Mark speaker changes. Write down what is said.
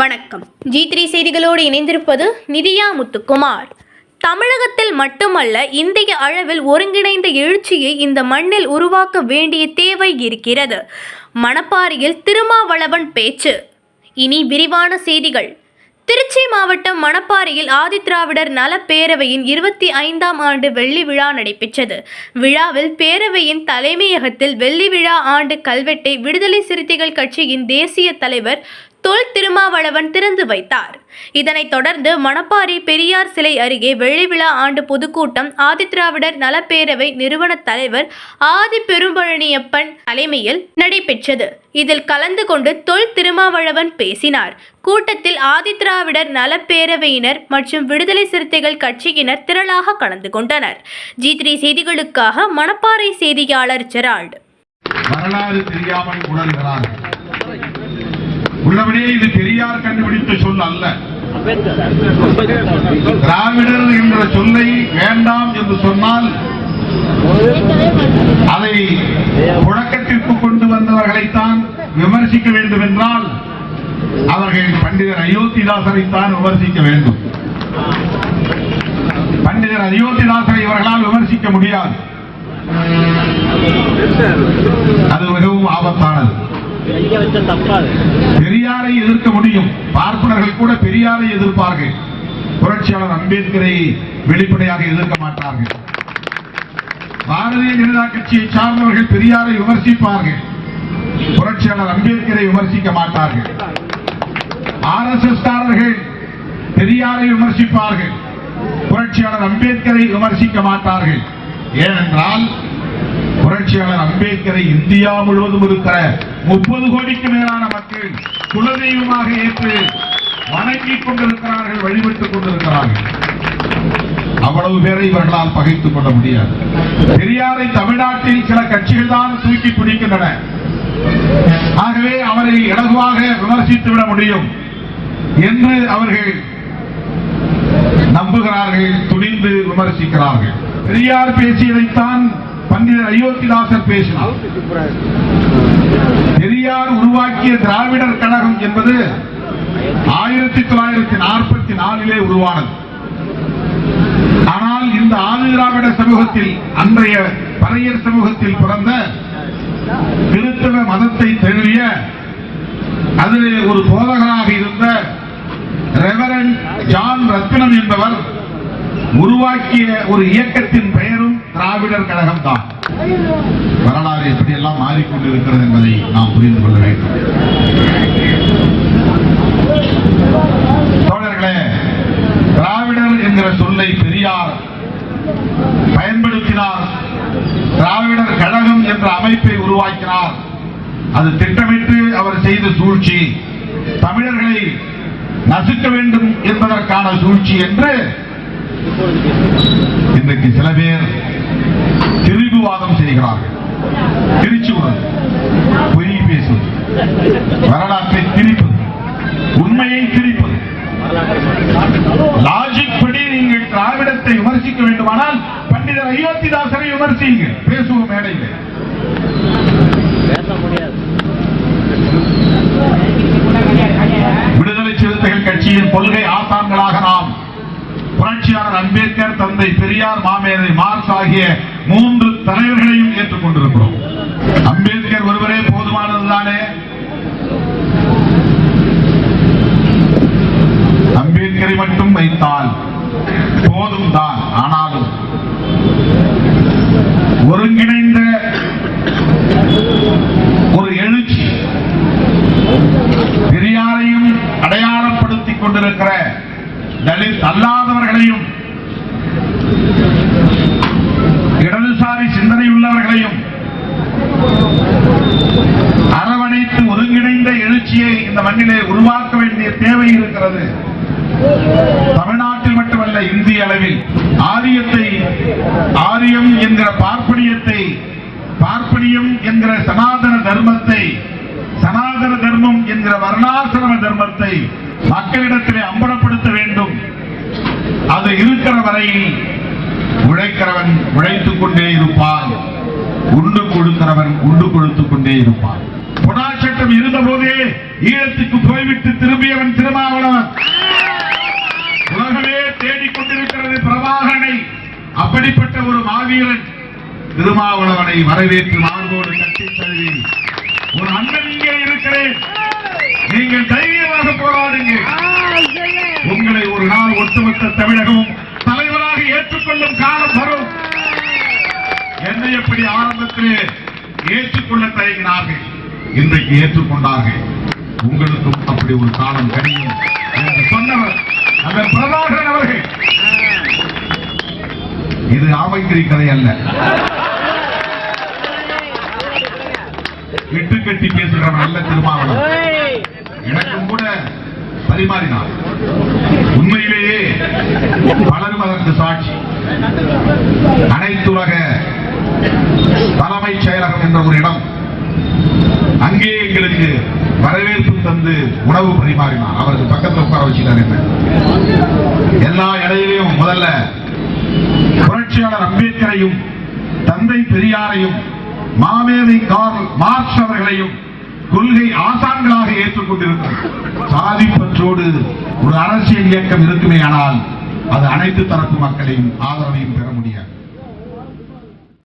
Speaker 1: வணக்கம். G three செய்திகளோடு இணைந்திருப்பது நிதியா முத்துக்குமார். தமிழகத்தில் மட்டுமல்ல இந்திய அளவில் ஒருங்கிணைந்த எழுச்சியை இந்த மண்ணில் உருவாக்க வேண்டிய தேவை இருக்கிறது. மணப்பாறையில் திருமாவளவன் பேச்சு. இனி விரிவான செய்திகள். திருச்சி மாவட்டம் மணப்பாறையில் ஆதிதிராவிடர் நல பேரவையின் இருபத்தி ஐந்தாம் ஆண்டு வெள்ளி விழா நடைபெற்றது. விழாவில் பேரவையின் தலைமையகத்தில் வெள்ளி விழா ஆண்டு கல்வெட்டை விடுதலை சிறுத்தைகள் கட்சியின் தேசிய தலைவர் தொல் திருமாவளவன் திறந்து வைத்தார். இதனைத் தொடர்ந்து மணப்பாறை பெரியார் சிலை அருகே வெள்ளி விழா ஆண்டு பொதுக்கூட்டம் ஆதிதிராவிடர் நலப்பேரவை நிறுவன தலைவர் ஆதி பெரும்பழனியப்பன் தலைமையில் நடைபெற்றது. இதில் கலந்து கொண்டு தொல் திருமாவளவன் பேசினார். கூட்டத்தில் ஆதிதிராவிடர் நலப்பேரவையினர் மற்றும் விடுதலை சிறுத்தைகள் கட்சியினர் திரளாக கலந்து கொண்டனர். ஜி த்ரீ செய்திகளுக்காக மணப்பாறை செய்தியாளர் ஜெரால்டு.
Speaker 2: வரலாறு தெரியாமல் உணர்கிறார்கள் உள்ளபடியே இது பெரியார் கண்டுபிடித்த சொல் அல்ல. திராவிடர் என்ற சொல்லை வேண்டாம் என்று சொன்னால் அதை புழக்கத்திற்கு கொண்டு வந்தவர்களைத்தான் விமர்சிக்க வேண்டும் என்றால் அவர்கள் பண்டிதர் அயோத்திதாசரைத்தான் விமர்சிக்க வேண்டும். பண்டிதர் அயோத்திதாசரை இவர்களால் விமர்சிக்க முடியாது. அது மிகவும் ஆபத்தானது. பெரியாரை எதிர்க்க முடியும். பார்ப்பனர்கள் கூட பெரியாரை எதிர்ப்பார்கள். புரட்சியாளர் அம்பேத்கரை வெளிப்படையாக எதிர்க்க மாட்டார்கள். பாரதிய ஜனதா கட்சியை சார்ந்தவர்கள் பெரியாரை விமர்சிப்பார்கள். புரட்சியாளர் அம்பேத்கரை விமர்சிக்க மாட்டார்கள். ஆர் எஸ் எஸ் காரர்கள் பெரியாரை விமர்சிப்பார்கள். புரட்சியாளர் அம்பேத்கரை விமர்சிக்க மாட்டார்கள். ஏனென்றால் புரட்சியாளர் அம்பேத்கரை இந்தியா முழுவதும் இருக்கிற முப்பது கோடிக்கு மேலான மக்கள் குலதெய்வமாக ஏற்று வணங்கிக் கொண்டிருக்கிறார்கள் வழிபட்டுக் கொண்டிருக்கிறார்கள். அவ்வளவு பேரை இவர்களால் பகைத்துக் கொள்ள முடியாது. பெரியாரை தமிழ்நாட்டில் சில கட்சிகள் தான் தூக்கி பிடிக்கின்றன. ஆகவே அவரை இலகுவாக விமர்சித்து விட முடியும் என்று அவர்கள் நம்புகிறார்கள் துணிந்து விமர்சிக்கிறார்கள். பெரியார் பேசியதைத்தான் பண்டிதர் அயோத்திதாசர் பேசினார். பெரியார் உருவாக்கிய திராவிடர் கழகம் என்பது ஆயிரத்தி தொள்ளாயிரத்தி நாற்பத்தி நாலிலே உருவானது. ஆனால் இந்த ஆதி திராவிட சமூகத்தில் அன்றைய பறையர் சமூகத்தில் பிறந்த கிறிஸ்தவ மதத்தை தழுவிய அதிலே ஒரு போதகராக இருந்த ரெவரன் ஜான் ரத்னம் என்பவர் உருவாக்கிய ஒரு இயக்கத்தின் பெயரும் திராவிடர் கழகம் தான் வரலாறு எப்படியெல்லாம் மாறிக்கொண்டிருக்கிறது என்பதை நாம் புரிந்து கொள்ள வேண்டும். தோழர்களே திராவிடர் என்கிற சொல்லை பெரியார் பயன்படுத்தினார். திராவிடர் கழகம் என்ற அமைப்பை உருவாக்கினார். அது திட்டமிட்டு அவர் செய்த சூழ்ச்சி. தமிழர்களை நசுக்க வேண்டும் என்பதற்கான சூழ்ச்சி என்று இன்றைக்கு சில பேர் செய்கிறார்கள் திருச்சுவது பொய் பேசுவது வரலாற்றை திரிப்பது உண்மையை திரிப்பது லாஜிக் படி நீங்கள் திராவிடத்தை விமர்சிக்க வேண்டுமானால் பண்டிதர் அயோத்திதாசரை விமர்சியுங்கள் பேசுவோம் மேடையில். விடுதலை சிறுத்தைகள் கட்சியின் கொள்கை ஆசான்களாக நாம் புரட்சியாளர் அம்பேத்கர் தந்தை பெரியார் மாமேதை மார்ஸ் ஆகிய மூன்று தலைவர்களையும் ஏற்றுக்கொண்டிருக்கிறோம். அம்பேத்கர் ஒருவரே போதுமானதுதானே? அம்பேத்கரை மட்டும் வைத்தால் போதும் தான் ஆனாலும் ஒருங்கிணைந்த ஒரு எழுச்சி பெரியாரையும் அடையாளப்படுத்திக் கொண்டிருக்கிற தலித் அல்லா இடதுசாரி சிந்தனை உள்ளவர்களையும் அரவணைத்து ஒருங்கிணைந்த எழுச்சியை இந்த மண்ணிலே உருவாக்க வேண்டிய தேவை இருக்கிறது. தமிழ்நாட்டில் மட்டுமல்ல இந்திய அளவில். ஆரியத்தை ஆரியம் என்கிற பார்ப்பனியத்தை பார்ப்பனியம் என்கிற சனாதன தர்மத்தை சனாதன தர்மம் என்கிற வர்ணாசிரம தர்மத்தை மக்களிடத்திலே அம்பலப்படுத்த வேண்டும். அது இருக்கிற வரையில் உழைக்கிறவன் உழைத்துக் கொண்டே இருப்பான். உண்டு கொடுக்கிறவன் உண்டு கொடுத்துக் கொண்டே இருப்பான். புனா சட்டம் இருந்த போதே ஈழத்துக்கு போய்விட்டு திரும்பியவன் திருமாவளவன். உலகமே தேடிக்கொண்டிருக்கிறது பிரபாகரனை. அப்படிப்பட்ட ஒரு மாவீரன் திருமாவளவனை வரவேற்று மார்போடு கட்டி தழுவி ஒரு அண்ணன் இங்கே இருக்கிறேன். நீங்கள் தைரியமாக போராடுங்க. உங்களை ஒரு நாள் ஒட்டுமொத்த தமிழகமும் தலைவராக ஏற்றுக்கொள்ளும் காலம் வரும். என்னை எப்படி ஆரம்பத்திலே ஏற்றுக்கொள்ள தயங்கினார்கள்? இன்றைக்கு ஏற்றுக்கொண்டார்கள். உங்களுக்கும் அப்படி ஒரு காலம் கனியும் என்று சொன்னவர் அந்த பிரபாகரன் அவர்கள். இது ஆமைக்கிரி கதை அல்ல. விட்டு கட்டி பேசுகிறவன் அல்ல திருமாவளவன். எனக்கும் கூட பரிமாறினார். உண்மையிலேயே பலரும் அதற்கு சாட்சி. அனைத்துலக தலைமைச் செயலகம் என்ற ஒரு இடம். அங்கே எங்களுக்கு வரவேற்பு தந்து உணவு பரிமாறினார். அவருக்கு பக்கத்தில் உட்கார வச்சுட்டார் எல்லா இடையிலையும் முதல்ல புரட்சியாளர் அம்பேத்கரையும் தந்தை பெரியாரையும் மாமேதை கார்ல் மார்க்ஸ் அவர்களையும் கொள்கை ஆசான்களாக ஏற்றுக்கொண்டிருந்தார் சாதி பற்றோடு ஒரு அரசியல் இயக்கம் இருக்குமே ஆனால் அது அனைத்து தரப்பு மக்களையும் ஆதரவையும் பெற முடியாது.